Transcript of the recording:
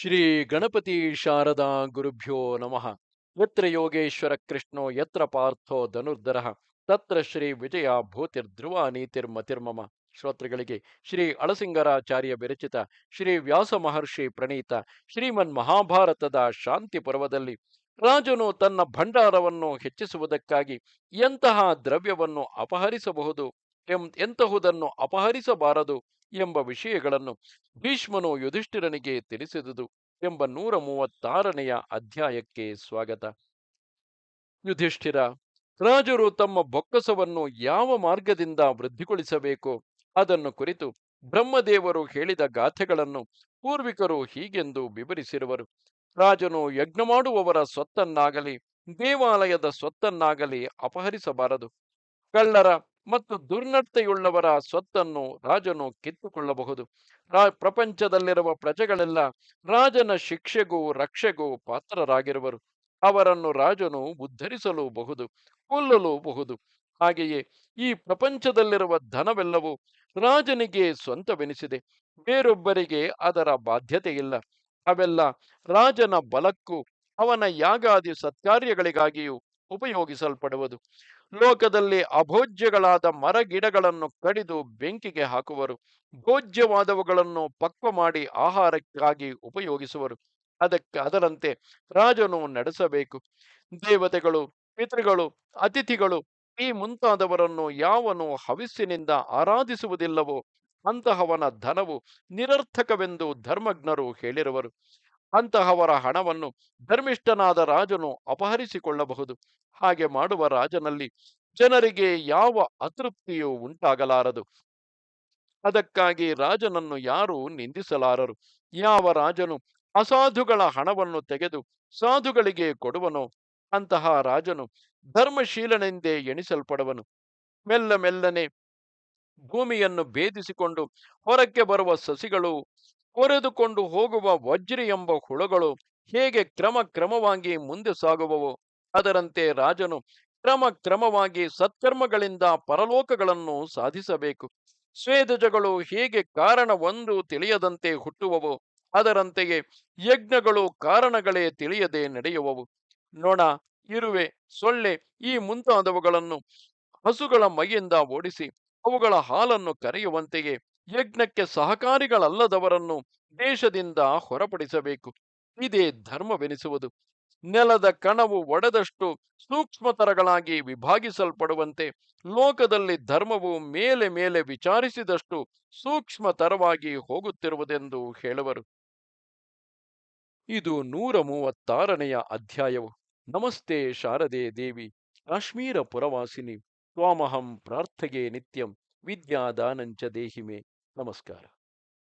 ಶ್ರೀ ಗಣಪತಿ ಶಾರದಾ ಗುರುಭ್ಯೋ ನಮಃ. ಯತ್ರ ಯೋಗೇಶ್ವರ ಕೃಷ್ಣೋ ಯತ್ರ ಪಾರ್ಥೋ ಧನುರ್ಧರ. ತತ್ರ ಶ್ರೀ ವಿಜಯ ಭೂತಿರ್ಧ್ರುವ ನೀತಿರ್ಮತಿರ್ಮಮ ಶ್ರೋತೃಗಳಿಗೆ ಶ್ರೀ ಅಳಸಿಂಗರಾಚಾರ್ಯ ವಿರಚಿತ ಶ್ರೀ ವ್ಯಾಸ ಮಹರ್ಷಿ ಪ್ರಣೀತ ಶ್ರೀಮನ್ ಮಹಾಭಾರತದ ಶಾಂತಿ ಪರ್ವದಲ್ಲಿ ರಾಜನು ತನ್ನ ಭಂಡಾರವನ್ನು ಹೆಚ್ಚಿಸುವುದಕ್ಕಾಗಿ ಎಂತಹ ದ್ರವ್ಯವನ್ನು ಅಪಹರಿಸಬಹುದು ಎಂ ಎಂತಹುದನ್ನು ಅಪಹರಿಸಬಾರದು ಎಂಬ ವಿಷಯಗಳನ್ನು ಭೀಷ್ಮನು ಯುಧಿಷ್ಠಿರನಿಗೆ ತಿಳಿಸಿದುದು ಎಂಬ ನೂರ ಮೂವತ್ತಾರನೆಯ ಅಧ್ಯಾಯಕ್ಕೆ ಸ್ವಾಗತ. ಯುಧಿಷ್ಠಿರ, ರಾಜರು ತಮ್ಮ ಬೊಕ್ಕಸವನ್ನು ಯಾವ ಮಾರ್ಗದಿಂದ ವೃದ್ಧಿಗೊಳಿಸಬೇಕು? ಅದನ್ನು ಕುರಿತು ಬ್ರಹ್ಮದೇವರು ಹೇಳಿದ ಗಾಥೆಗಳನ್ನು ಪೂರ್ವಿಕರು ಹೀಗೆಂದು ವಿವರಿಸಿರುವರು. ರಾಜನು ಯಜ್ಞ ಮಾಡುವವರ ಸ್ವತ್ತನ್ನಾಗಲಿ, ದೇವಾಲಯದ ಸ್ವತ್ತನ್ನಾಗಲಿ ಅಪಹರಿಸಬಾರದು. ಕಳ್ಳರ ಮತ್ತು ದುರ್ನಡತೆಯುಳ್ಳವರ ಸ್ವತ್ತನ್ನು ರಾಜನು ಕಿತ್ತುಕೊಳ್ಳಬಹುದು. ರಾ, ಪ್ರಪಂಚದಲ್ಲಿರುವ ಪ್ರಜೆಗಳೆಲ್ಲ ರಾಜನ ಶಿಕ್ಷೆಗೂ ರಕ್ಷೆಗೂ ಪಾತ್ರರಾಗಿರುವರು. ಅವರನ್ನು ರಾಜನು ಉದ್ಧರಿಸಲೂಬಹುದು, ಕೊಲ್ಲಲೂಬಹುದು. ಹಾಗೆಯೇ ಈ ಪ್ರಪಂಚದಲ್ಲಿರುವ ಧನವೆಲ್ಲವೂ ರಾಜನಿಗೆ ಸ್ವಂತವೆನಿಸಿದೆ. ಬೇರೊಬ್ಬರಿಗೆ ಅದರ ಬಾಧ್ಯತೆ ಇಲ್ಲ ಅವೆಲ್ಲ ರಾಜನ ಬಲಕ್ಕೂ ಅವನ ಯಾಗಾದಿ ಸತ್ಕಾರ್ಯಗಳಿಗಾಗಿಯೂ ಉಪಯೋಗಿಸಲ್ಪಡುವುದು. ಲೋಕದಲ್ಲಿ ಅಭೋಜ್ಯಗಳಾದ ಮರಗಿಡಗಳನ್ನು ಕಡಿದು ಬೆಂಕಿಗೆ ಹಾಕುವರು. ಭೋಜ್ಯವಾದವುಗಳನ್ನು ಪಕ್ವ ಮಾಡಿ ಆಹಾರಕ್ಕಾಗಿ ಉಪಯೋಗಿಸುವರು. ಅದಕ್ಕೆ, ಅದರಂತೆ ರಾಜನು ನಡೆಸಬೇಕು. ದೇವತೆಗಳು, ಪಿತೃಗಳು, ಅತಿಥಿಗಳು ಈ ಮುಂತಾದವರನ್ನು ಯಾವನು ಹವಿಸ್ಸಿನಿಂದ ಆರಾಧಿಸುವುದಿಲ್ಲವೋ ಅಂತಹವನ ಧನವು ನಿರರ್ಥಕವೆಂದು ಧರ್ಮಜ್ಞರು ಹೇಳಿರುವರು. ಅಂತಹವರ ಹಣವನ್ನು ಧರ್ಮಿಷ್ಠನಾದ ರಾಜನು ಅಪಹರಿಸಿಕೊಳ್ಳಬಹುದು. ಹಾಗೆ ಮಾಡುವ ರಾಜನಲ್ಲಿ ಜನರಿಗೆ ಯಾವ ಅತೃಪ್ತಿಯೂ ಉಂಟಾಗಲಾರದು. ಅದಕ್ಕಾಗಿ ರಾಜನನ್ನು ಯಾರೂ ನಿಂದಿಸಲಾರರು. ಯಾವ ರಾಜನು ಅಸಾಧುಗಳ ಹಣವನ್ನು ತೆಗೆದು ಸಾಧುಗಳಿಗೆ ಕೊಡುವನೋ ಅಂತಹ ರಾಜನು ಧರ್ಮಶೀಲನೆಂದೇ ಎಣಿಸಲ್ಪಡುವನು. ಮೆಲ್ಲ ಮೆಲ್ಲನೆ ಭೂಮಿಯನ್ನು ಭೇದಿಸಿಕೊಂಡು ಹೊರಕ್ಕೆ ಬರುವ ಸಸಿಗಳು ಕೊರೆದುಕೊಂಡು ಹೋಗುವ ವಜ್ರಿ ಎಂಬ ಹುಳುಗಳು ಹೇಗೆ ಕ್ರಮ ಕ್ರಮವಾಗಿ ಮುಂದೆ ಸಾಗುವವು? ಅದರಂತೆ ರಾಜನು ಕ್ರಮ ಕ್ರಮವಾಗಿ ಸತ್ಕರ್ಮಗಳಿಂದ ಪರಲೋಕಗಳನ್ನು ಸಾಧಿಸಬೇಕು. ಸ್ವೇದಜಗಳು ಹೇಗೆ ಕಾರಣವೊಂದು ತಿಳಿಯದಂತೆ ಹುಟ್ಟುವವು? ಅದರಂತೆಯೇ ಯಜ್ಞಗಳು ಕಾರಣಗಳೇ ತಿಳಿಯದೆ ನಡೆಯುವವು. ನೊಣ ಇರುವೆ, ಸೊಳ್ಳೆ ಈ ಮುಂತಾದವುಗಳನ್ನು ಹಸುಗಳ ಮೈಯಿಂದ ಓಡಿಸಿ ಅವುಗಳ ಹಾಲನ್ನು ಕರೆಯುವಂತೆಯೇ ಯಜ್ಞಕ್ಕೆ ಸಹಕಾರಿಗಳಲ್ಲದವರನ್ನು ದೇಶದಿಂದ ಹೊರಪಡಿಸಬೇಕು. ಇದೇ ಧರ್ಮವೆನಿಸುವುದು. ನೆಲದ ಕಣವು ಒಡೆದಷ್ಟು ಸೂಕ್ಷ್ಮತರಗಳಾಗಿ ವಿಭಾಗಿಸಲ್ಪಡುವಂತೆ ಲೋಕದಲ್ಲಿ ಧರ್ಮವು ಮೇಲೆ ಮೇಲೆ ವಿಚಾರಿಸಿದಷ್ಟು ಸೂಕ್ಷ್ಮತರವಾಗಿ ಹೋಗುತ್ತಿರುವುದೆಂದು ಹೇಳುವರು. ಇದು ನೂರ ಮೂವತ್ತಾರನೆಯ ಅಧ್ಯಾಯವು. ನಮಸ್ತೆ ಶಾರದೆ ದೇವಿ. ಕಾಶ್ಮೀರ ಪುರವಾಸಿನಿ. ತ್ವಾಮಹಂ ಪ್ರಾರ್ಥಗೆ ನಿತ್ಯಂ. ವಿದ್ಯಾದಾನಂಚ ದೇಹಿಮೆ. Namaskara.